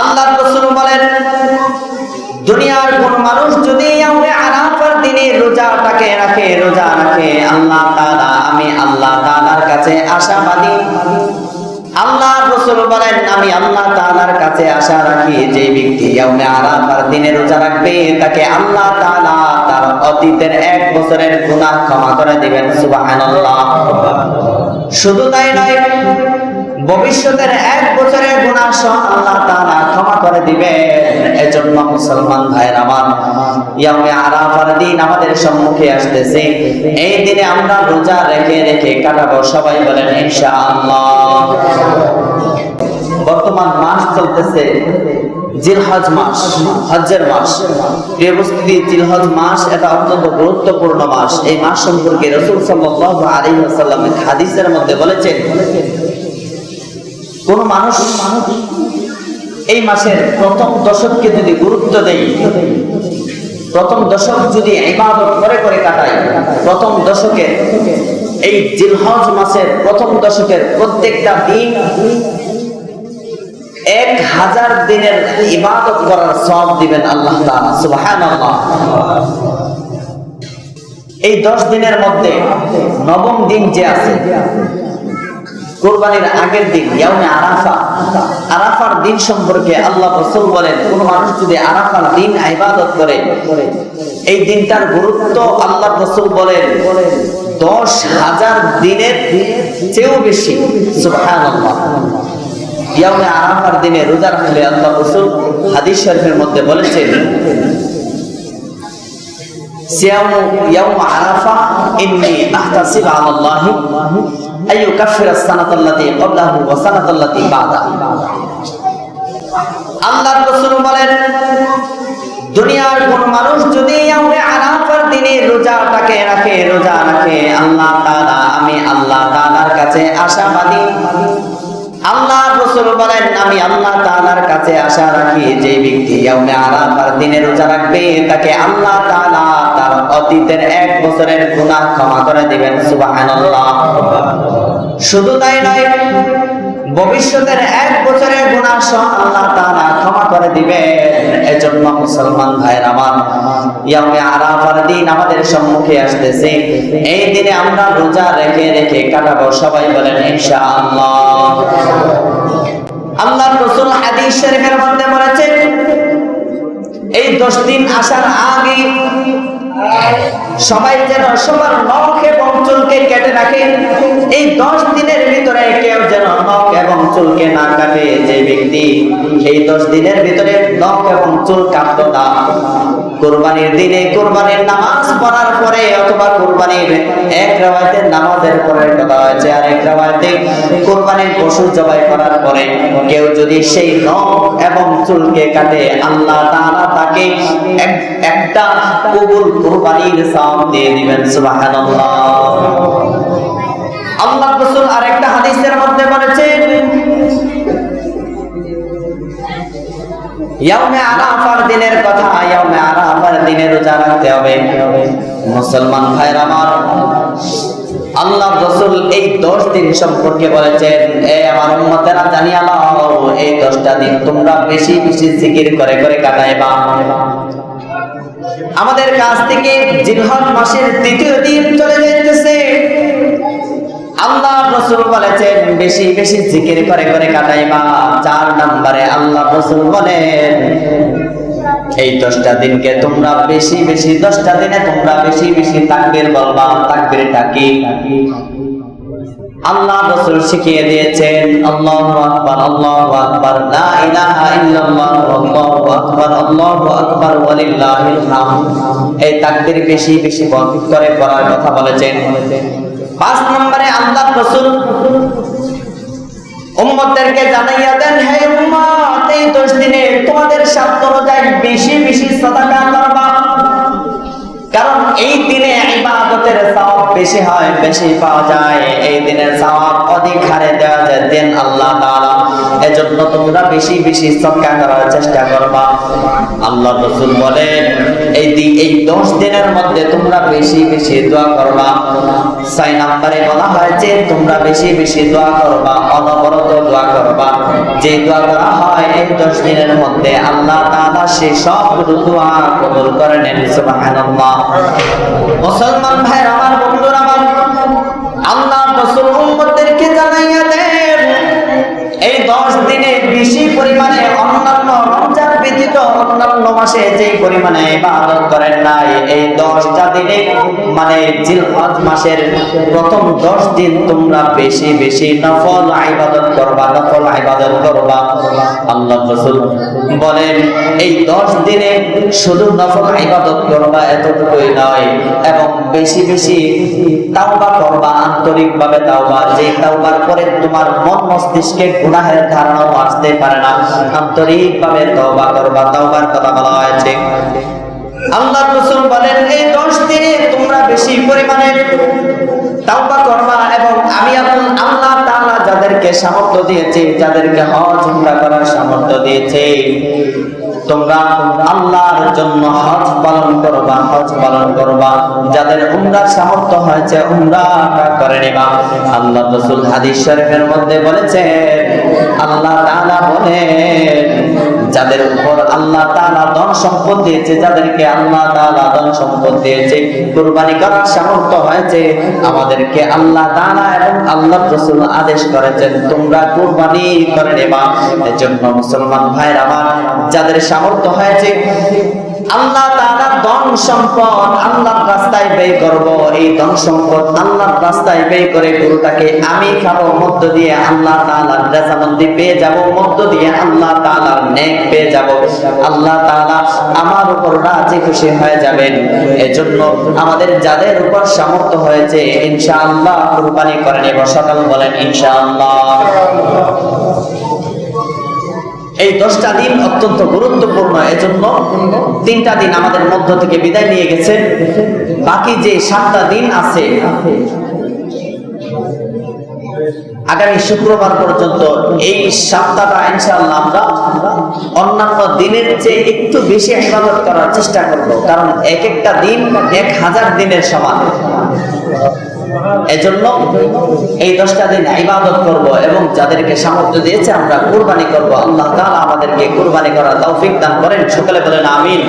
আল্লাহ রসুল বলেন, দুনিয়ার কোন মানুষ যদি ইয়াউমে আরাফার দিনে রোজাটাকে রাখে, রোজা রাখে, আল্লাহ তাআলা, আমি আল্লাহ তাআলার কাছে আশাবাদী। আল্লাহ রসুল বলেন, আমি আল্লাহ তাআলার কাছে আশা রাখি, যে ব্যক্তি ইয়াউমে আরাফার দিনে রোজা রাখবে, তাকে আল্লাহ তাআলা তার অতীতের এক বছরের গুনাহ ক্ষমা করে দিবেন, সুবহানাল্লাহ। শুধু তাই নয় ভবিষ্যতের এক বছরের গুনাহ সহ আল্লাহ তাআলা ক্ষমা করে দিবেন। এজন্য মুসলমান ভাইয়ের আমার ইয়ামে আরাফার দিন আমাদের সম্মুখে আসতেছে। এই দিনে আমরা রোজা রেখে রেখে কাটাবো। সবাই বলেন বর্তমান মাস চলতেছে জিলহজ মাস মাস। জিলহজ মাস এটা অত্যন্ত গুরুত্বপূর্ণ মাস। এই মাস সম্পর্কে রসুল সাল্লাল্লাহু আলাইহি ওয়াসাল্লাম হাদিসের মধ্যে বলেছেন কোন মানুষ এই মাসের প্রথম দশককে যদি গুরুত্ব দেয়, প্রথম দশক যদি ইবাদত করে করে কাটায়, প্রথম দশকের এই জিলহজ মাসের প্রথম দশকের প্রত্যেকটা দিন এক হাজার দিনের ইবাদত করার সব দিবেন আল্লাহ সুবহানাল্লাহ। এই দশ দিনের মধ্যে নবম দিন যে আছে কোরবানির আগের দিন আরাফা। আরাফার দিন সম্পর্কে আল্লাহ রাসূল বলেন, কোন মানুষ যদি আরাফার দিন ইবাদত করে, এই দিনটার গুরুত্ব আল্লাহ রাসূল বলেন, দশ হাজার দিনের চেয়েও বেশি। সুবহানাল্লাহ। আরাফার দিনে রোজা রাখলে আল্লাহ রাসূল হাদিস শরীফের মধ্যে বলেছেন সিয়ামু ইয়াউম আরাফা ইন্নী আহতাসিব আলাল্লাহ আই ইউকাফিরা সানাতাল্লাতি ক্বাবলাহু ওয়া সানাতাল্লাতি বাদা। আল্লাহর রাসূল বলেন, দুনিয়ার কোন মানুষ যদি আরাফার দিনে রোজাটাকে রাখে, রোজা রাখে, আল্লাহ তাআলা, আমি আল্লাহ তাআলার কাছে আশাবাদী। আল্লাহ রাসূল বলেন, আমি আল্লাহ তাআলার কাছে আশা রাখি, যে ব্যক্তি ইয়াউমে আরাফার দিনে রোজা রাখবে, তাকে আল্লাহ তাআলা তার অতীতের এক বছরের গুনাহ ক্ষমা করে দিবেন, সুবহানাল্লাহ। শুধু তাই নয়, ভবিষ্যতের এক বছরের গুনাহ সহ আল্লাহ তাআলা ক্ষমা করে দিবেন। এজন্য মুসলমান ভাইয়ের আমার ইয়ামে আরাফার দিন আমাদের সম্মুখে আসতেছে। এই দিনে আমরা রোজা রেখে রেখে কাটাবো, সবাই বলেন, ইনশাআল্লাহ। আল্লাহর রাসূল হাদিস শরীফের মধ্যে বলেছেন, এই দশ দিন আসার আগে সবাই যেন সবার নখ এবং চুলকে কেটে রাখে। এই দশ দিনের ভিতরে কেউ যেন নখ এবং চুলকে না কাটে যে ব্যক্তি এই দশ দিনের ভিতরে নখ এবং চুল কাটতো না। কোরবানির দিনে কোরবানির নামাজ পড়ার পরে অথবা কোরবানির এক রাওয়ায়তের নামাজের পরে কথা হয়েছে আর এক রাওয়ায়তে কোরবানির পশু জবাই করার পরে কেউ যদি সেই নখ এবং চুলকে কাটে, আল্লাহ তাকে একটা কবুল কোরবানির সওয়াব দিয়ে দিবেন আল্লাহ আরেকটা হাদিসের মধ্যে বলেছেন মুসলমান আমার আল্লাহ রসুল এই দশ দিন সম্পর্কে বলেছেন, এ আমার জানিয়ে এই দশটা দিন তোমরা বেশি বেশি জিকির করে করে কাটাইবা। আমাদের কাছ থেকে জিলহজ মাসের তৃতীয় দিন চলে যাইতেছে। আল্লাহ রসুল বলেছেন, বেশি বেশি জিকির করে করে কাটাইবা চার নম্বরে আল্লাহ রসুল বলেন, এই দশটা দিনকে তোমরা বেশি বেশি, দশটা দিনে তোমরা বেশি বেশি তাকবির বলবা। তাকবির কি? আল্লাহ রসুল শিখিয়ে দিয়েছেন লা ইলাহা ইল্লাল্লাহ ওয়ালিল্লাহিল হামদ। এই তাকবীর বেশি বেশি বন্ধ করে পড়ার কথা বলেছেন। পাঁচ নম্বরে আল্লাহ রসুল উম্মতদেরকে জানাইয়া দেন, হে উম্মত, এই দশ দিনে তোমাদের অনুযায়ী বেশি বেশি সাদাকা করবা। কারণ এই দিনে ইবাদতের বেশি হয়, বেশি পাওয়া যায়। এই দিনের সওয়াব অধিক হারে দেওয়া যায়। দেন আল্লাহ তাআলা, এজন্য তোমরা বেশি বেশি সৎকার করার চেষ্টা করবা। আল্লাহ রসুল বলেন, এই এই দশ দিনের মধ্যে তোমরা বেশি বেশি দোয়া করবা। ছয় নম্বরে বলা হয়েছে তোমরা বেশি বেশি দোয়া করবা, অনবরত দোয়া করবা। যে দোয়া করা হয় এই দশ দিনের মধ্যে, আল্লাহ তাআলা সে সবগুলো দোয়া কবুল করে নেন, সুবহানাল্লাহ। মুসলমান ভাই আমার বন্ধুরা, আমার আল্লাহ ব্যতীত মানে বেশি বেশি করবা বলেন, এই দশ দিনে শুধু নফল করবা এতটুকুই নয়, এবং বেশি বেশি তাওবা করবা তাওবা। যে তাওবার পরে তোমার মন মস্তিষ্কে গুনাহের ধারণাও আসতে পারে না। আন্তরিকভাবে তওবা করবা। তাওবার কথা বলা হয়েছে। আল্লাহ রাসূল বলেন, এই 10 দিনে তোমরা বেশি পরিমাণে তাওবা করবা এবং আমি আল্লাহ তাআলা যাদেরকে সামর্থ্য দিয়েছে, যাদেরকে হজ, উমরা করার সামর্থ্য দিয়েছে, তোমরা আল্লাহর জন্য হজ পালন করবা, হজ পালন করবা। যাদের উমরার সামর্থ্য হয়েছে, উমরাটা করে নেবা। আল্লাহ রাসূল হাদিস শরীফের মধ্যে বলেছেন, আল্লাহ তাআলা বলেন যাদের উপর আল্লাহ তাআলা ধন সম্পদ দিয়েছে, যাদেরকে আল্লাহ তাআলা ধন সম্পদ দিয়েছে, কুরবানি করার সামর্থ্য হয়েছে, আমাদেরকে আল্লাহ তাআলা এবং আল্লাহ রাসূল আদেশ করেছেন, তোমরা কুরবানি করে নেবা। এজন্য মুসলমান ভাইরা আমার যাদের সামর্থ্য হয়েছে আল্লাহ তাআলা ধন সম্পদ আল্লাহর রাস্তায় ব্যয় করব। এই ধন সম্পদ আল্লাহর রাস্তায় ব্যয় করে গরুটাকে আমি খাব, মধ্য দিয়ে আল্লাহ তাআলার রেজামন্দি পেয়ে যাব, মধ্য দিয়ে আল্লাহ তাআলার নেক পেয়ে যাব। আল্লাহ তাআলা আমার উপর রাজি খুশি হয়ে যাবেন। এজন্য আমাদের যাদের উপর সামর্থ্য হয়েছে, ইনশাআল্লাহ কুরবানি করে নেব। সকাল বলেন ইনশাআল্লাহ। এই দশটা দিন অত্যন্ত গুরুত্বপূর্ণ। এজন্য তিনটা দিন আমাদের মধ্য থেকে বিদায় নিয়ে গেছে। বাকি যে সাতটা দিন আছে, আগামী শুক্রবার পর্যন্ত এই সপ্তাহটা ইনশাআল্লাহ আমরা অন্যান্য দিনের চেয়ে একটু বেশি ইবাদত করার চেষ্টা করব। কারণ এক একটা দিন এক হাজার দিনের সমান। এজন্য এই দশটা দিন ইবাদত করব এবং যাদেরকে সামর্থ্য দিয়েছে আমরা কুরবানি করব। আল্লাহ তাআলা আমাদেরকে কুরবানি করার তৌফিক দান করেন। সকলে বলেন, আমিন।